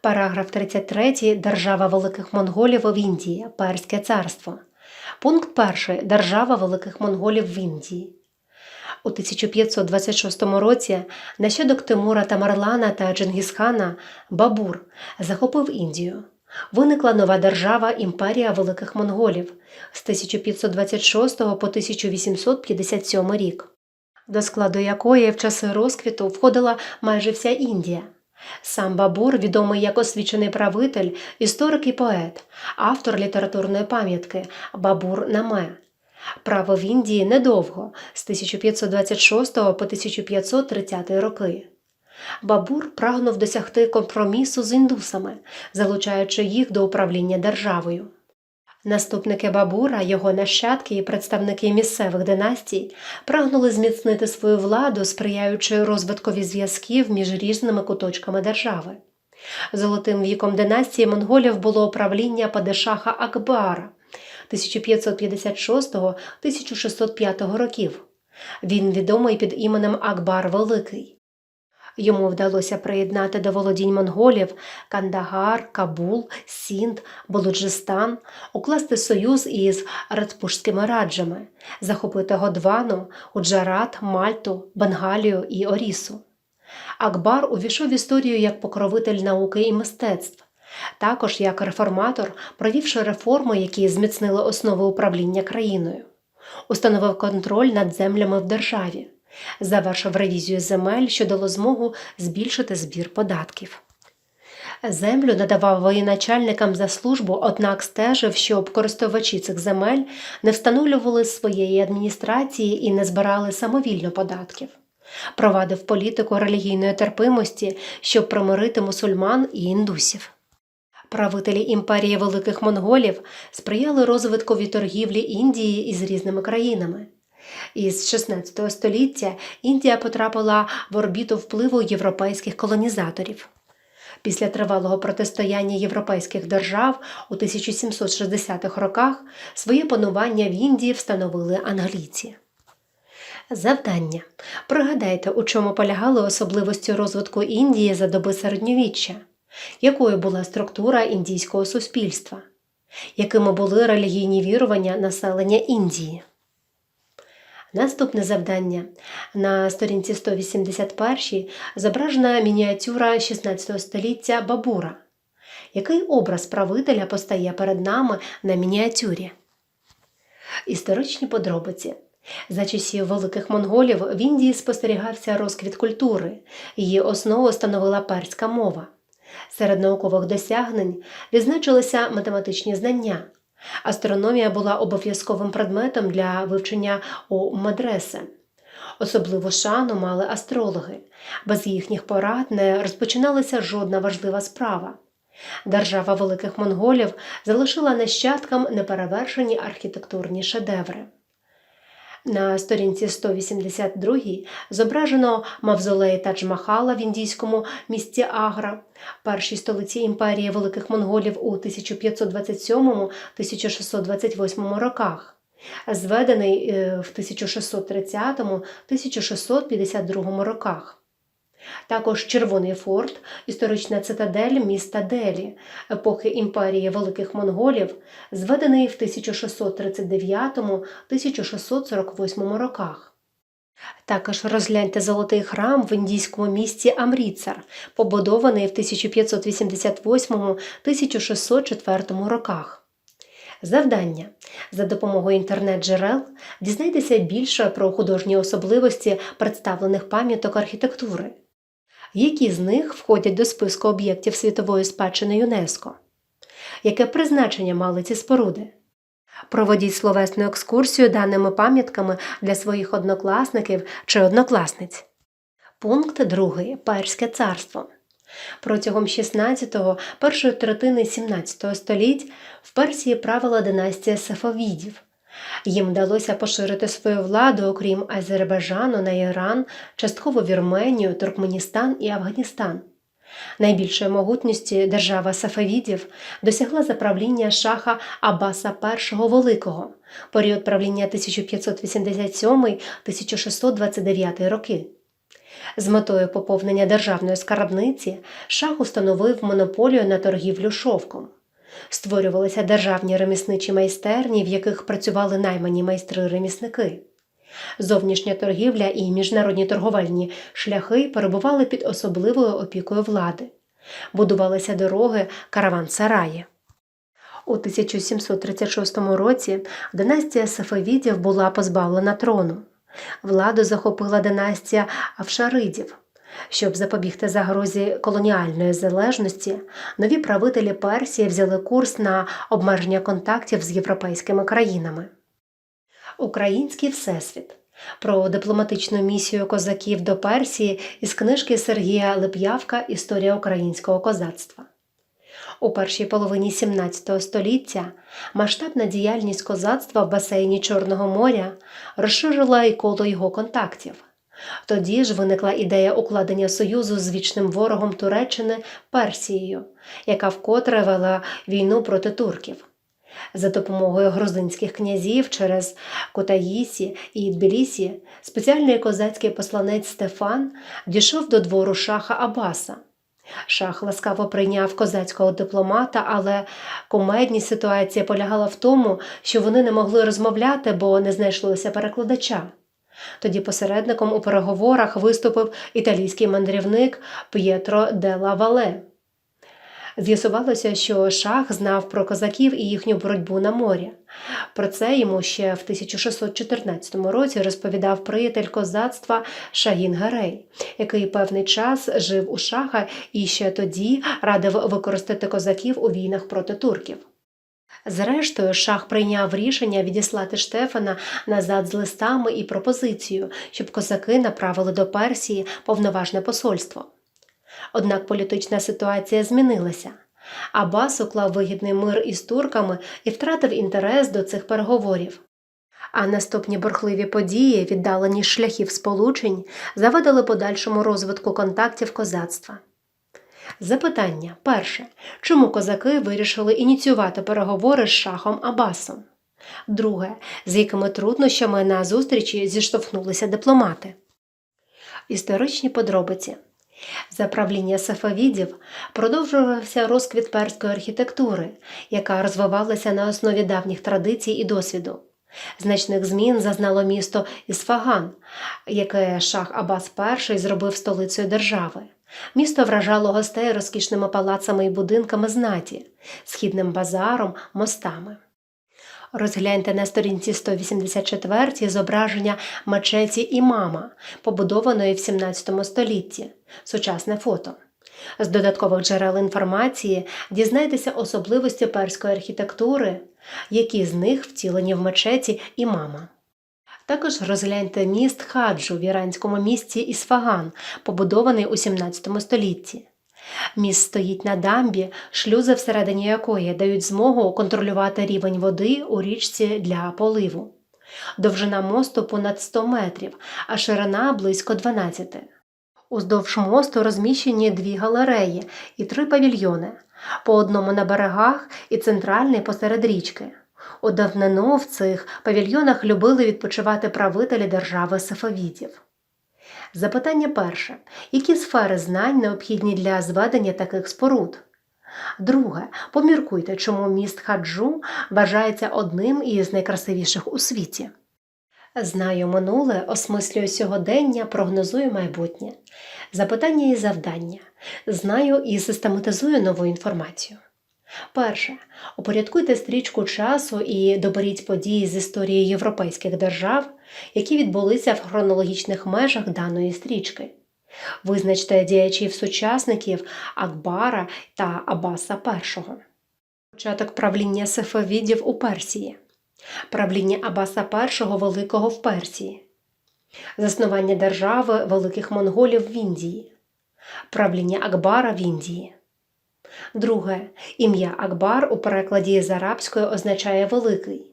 Параграф 33. Держава Великих Монголів в Індії. Перське царство. Пункт 1. Держава Великих Монголів в Індії. У 1526 році нащадок Тимура Тамарлана та Джингісхана Бабур захопив Індію. Виникла нова держава Імперія Великих Монголів з 1526 по 1857 рік, до складу якої в часи розквіту входила майже вся Індія. Сам Бабур, відомий як освічений правитель, історик і поет, автор літературної пам'ятки Бабур Наме. Правив Індії недовго з 1526 по 1530 роки. Бабур прагнув досягти компромісу з індусами, залучаючи їх до управління державою. Наступники Бабура, його нащадки і представники місцевих династій прагнули зміцнити свою владу, сприяючи розвиткові зв'язків між різними куточками держави. Золотим віком династії монголів було правління падишаха Акбара 1556-1605 років. Він відомий під іменем Акбар Великий. Йому вдалося приєднати до володінь монголів Кандагар, Кабул, Сінд, Болуджистан, укласти союз із радпушськими раджами, захопити Годвану, Уджарат, Мальту, Бенгалію і Орісу. Акбар увійшов в історію як покровитель науки і мистецтв, також як реформатор, провівши реформи, які зміцнили основи управління країною, установив контроль над землями в державі завершив ревізію земель, що дало змогу збільшити збір податків. Землю надавав воєначальникам за службу, однак стежив, щоб користувачі цих земель не встановлювали своєї адміністрації і не збирали самовільно податків. Провадив політику релігійної терпимості, щоб примирити мусульман і індусів. Правителі імперії великих монголів сприяли розвиткові торгівлі Індії із різними країнами. Із 16 століття Індія потрапила в орбіту впливу європейських колонізаторів. Після тривалого протистояння європейських держав у 1760-х роках своє панування в Індії встановили англійці. Завдання. Пригадайте, у чому полягали особливості розвитку Індії за доби середньовіччя, якою була структура індійського суспільства, якими були релігійні вірування населення Індії. Наступне завдання. На сторінці 181 зображена мініатюра 16 століття Бабура. Який образ правителя постає перед нами на мініатюрі? Історичні подробиці. За часів великих монголів в Індії спостерігався розквіт культури, її основу становила перська мова. Серед наукових досягнень відзначилися математичні знання. Астрономія була обов'язковим предметом для вивчення у Мадреси. Особливу шану мали астрологи. Без їхніх порад не розпочиналася жодна важлива справа. Держава великих монголів залишила нащадкам неперевершені архітектурні шедеври. На сторінці 182 зображено мавзолей Тадж-Махала в індійському місті Агра, першій столиці імперії великих монголів у 1527-1628 роках, зведений е, в 1630-1652 роках. Також Червоний форт, історична цитадель міста Делі, епохи імперії Великих Монголів, зведений в 1639-1648 роках. Також розгляньте золотий храм в індійському місті Амріцар, побудований в 1588-1604 роках. Завдання. За допомогою інтернет-джерел дізнайтеся більше про художні особливості представлених пам'яток архітектури. Які з них входять до списку об'єктів світової спадщини ЮНЕСКО? Яке призначення мали ці споруди? Проводіть словесну екскурсію даними пам'ятками для своїх однокласників чи однокласниць. Пункт 2. Перське царство. Протягом 16-го, першої третини 17 століть в Персії правила династія Сафавідів. Їм вдалося поширити свою владу, окрім Азербайджану на Іран, частково Вірменію, Туркменістан і Афганістан. Найбільшої могутності держава Сафавідів досягла за правління шаха Аббаса І Великого, період правління 1587-1629 роки. З метою поповнення державної скарбниці шах установив монополію на торгівлю шовком. Створювалися державні ремісничі майстерні, в яких працювали наймані майстри-ремісники. Зовнішня торгівля і міжнародні торговельні шляхи перебували під особливою опікою влади. Будувалися дороги, караван-сараї. У 1736 році династія Сафавідів була позбавлена трону. Владу захопила династія Авшаридів. Щоб запобігти загрозі колоніальної залежності, нові правителі Персії взяли курс на обмеження контактів з європейськими країнами. Український всесвіт про дипломатичну місію козаків до Персії із книжки Сергія Лип'явка Історія українського козацтва. У першій половині XVII століття масштабна діяльність козацтва в басейні Чорного моря розширила і коло його контактів. Тоді ж виникла ідея укладення союзу з вічним ворогом Туреччини Персією, яка вкотре вела війну проти турків. За допомогою грузинських князів через Кутаїсі і Тбілісі спеціальний козацький посланець Стефан дійшов до двору шаха Абаса. Шах ласкаво прийняв козацького дипломата, але кумедність ситуація полягала в тому, що вони не могли розмовляти, бо не знайшлося перекладача. Тоді посередником у переговорах виступив італійський мандрівник П'єтро де ла Вале. З'ясувалося, що шах знав про козаків і їхню боротьбу на морі. Про це йому ще в 1614 році розповідав приятель козацтва Шагін Гарей, який певний час жив у шаха і ще тоді радив використати козаків у війнах проти турків. Зрештою, шах прийняв рішення відіслати Штефана назад з листами і пропозицією, щоб козаки направили до Персії повноважне посольство. Однак політична ситуація змінилася. Абас уклав вигідний мир із турками і втратив інтерес до цих переговорів. А наступні бурхливі події, віддалені шляхів сполучень, завадили подальшому розвитку контактів козацтва. Запитання перше. Чому козаки вирішили ініціювати переговори з шахом Абасом? Друге. З якими труднощами на зустрічі зіштовхнулися дипломати? Історичні подробиці. За правління сафавідів продовжувався розквіт перської архітектури, яка розвивалася на основі давніх традицій і досвіду. Значних змін зазнало місто Ісфаган, яке шах Абас І зробив столицею держави. Місто вражало гостей розкішними палацами і будинками знаті, східним базаром, мостами. Розгляньте на сторінці 184 зображення мечеті імама, побудованої в 17 столітті, сучасне фото. З додаткових джерел інформації дізнайтеся особливості перської архітектури, які з них втілені в мечеті імама. Також розгляньте міст Хаджу в іранському місті Ісфаган, побудований у 17 столітті. Міст стоїть на дамбі, шлюзи всередині якої дають змогу контролювати рівень води у річці для поливу. Довжина мосту понад 100 метрів, а ширина близько 12. Уздовж мосту розміщені дві галереї і три павільйони, по одному на берегах і центральний посеред річки. У давнину в цих павільйонах любили відпочивати правителі держави Сафавідів. Запитання перше. Які сфери знань необхідні для зведення таких споруд? Друге. Поміркуйте, чому міст Хаджу вважається одним із найкрасивіших у світі. Знаю минуле, осмислюю сьогодення, прогнозую майбутнє. Запитання і завдання. Знаю і систематизую нову інформацію. Перше. Упорядкуйте стрічку часу і доберіть події з історії європейських держав, які відбулися в хронологічних межах даної стрічки. Визначте діячів сучасників Акбара та Абаса І. Початок правління Сефевідів у Персії. Правління Абаса І Великого в Персії. Заснування держави Великих Монголів в Індії. Правління Акбара в Індії. Друге. Ім'я Акбар у перекладі з арабської означає великий.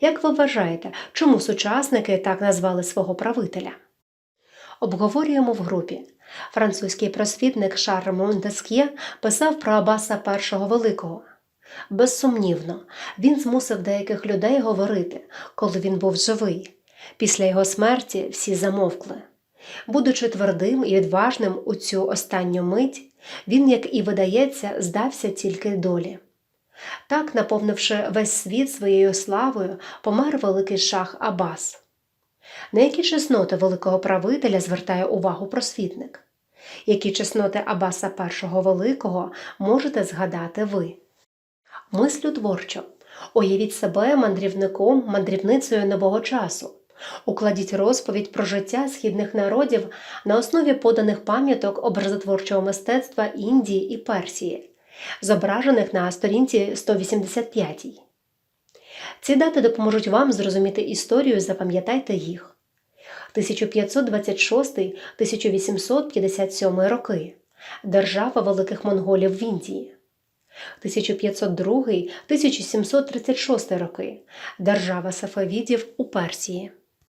Як ви вважаєте, чому сучасники так назвали свого правителя? Обговорюємо в групі. Французький просвітник Шарль Монтескє писав про Абаса І Великого. Безсумнівно, він змусив деяких людей говорити, коли він був живий. Після його смерті всі замовкли. Будучи твердим і відважним у цю останню мить, він, як і видається, здався тільки долі. Так, наповнивши весь світ своєю славою, помер великий шах Абас. На які чесноти великого правителя звертає увагу просвітник? Які чесноти Абаса І Великого можете згадати ви? Мислю творчо. Уявіть себе мандрівником, мандрівницею нового часу. Укладіть розповідь про життя східних народів на основі поданих пам'яток образотворчого мистецтва Індії і Персії, зображених на сторінці 185. Ці дати допоможуть вам зрозуміти історію, запам'ятайте їх. 1526-1857 роки. Держава великих монголів в Індії. 1502-1736 роки. Держава сафавідів у Персії.